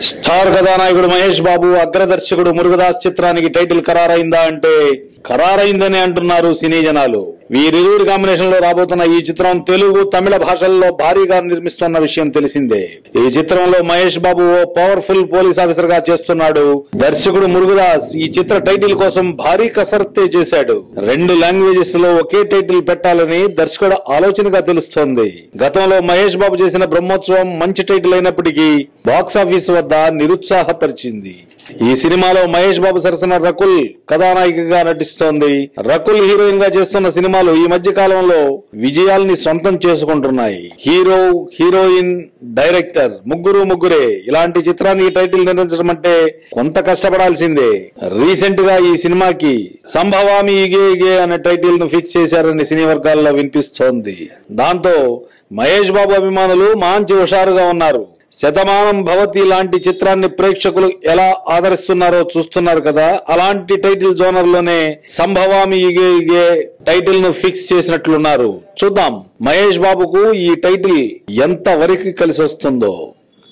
Star కథానాయకుడు మహేష్ బాబు అగ్రదర్శకుడు మురుగదాస్ చిత్రానికి title ఖరారైందా అంటే ఖరారైందని అంటున్నారు సినీ జనాలు. వీరిరువురి కాంబినేషన్లో రాబోతున్న ఈ చిత్రం తెలుగు తమిళ భాషల్లో భారీగా నిర్మిస్తున్న విషయం తెలిసిందే. ఈ చిత్రంలో మహేష్ బాబు ఓ పవర్ఫుల్ పోలీస్ ఆఫీసర్గా చేస్తున్నాడు. దర్శకుడు మురుగదాస్ ఈ చిత్ర టైటిల్ కోసం భారీ కసరత్తే చేశాడు. రెండు లాంగ్వేజెస్లో ఒకే టైటిల్ పెట్టాలని దర్శకుడు ఆలోచనగా తెలుస్తోంది. గతంలో మహేష్ బాబు చేసిన బ్రహ్మోత్సవం మంచి టైటిల్ అయినప్పటికీ బాక్స్ ఆఫీస్ వద్ద నిరుత్సాహపరిచింది. ఈ సినిమాలో మహేష్ బాబు సరసన రకుల్ కథానాయికగా నటిస్తోంది. రకుల్ హీరోయిన్గా చేస్తున్న సినిమాలు ఈ మధ్య కాలంలో విజయాల్ని సొంతం చేసుకుంటున్నాయి. హీరో హీరోయిన్ డైరెక్టర్ ముగ్గురు ముగ్గురే. ఇలాంటి చిత్రానికి టైటిల్ నిర్మించడం అంటే కొంత కష్టపడాల్సిందే. రీసెంట్గా ఈ సినిమాకి సంభవామి ఇగే ఇగే అనే టైటిల్ను ఫిక్స్ చేశారని సినీ వర్గాల్లో వినిపిస్తోంది. దాంతో మహేష్ బాబు అభిమానులు మంచి హుషారుగా ఉన్నారు. శతమానం భవతి లాంటి చిత్రాన్ని ప్రేక్షకులు ఎలా ఆదరిస్తున్నారో చూస్తున్నారు కదా. అలాంటి టైటిల్ జోనర్లోనే సంభవామి ఇగే ఇగే టైటిల్ను ఫిక్స్ చేసినట్లున్నారు. చూద్దాం. మహేష్ బాబుకు ఈ టైటిల్ ఎంత వరకు కలిసి వస్తుందో.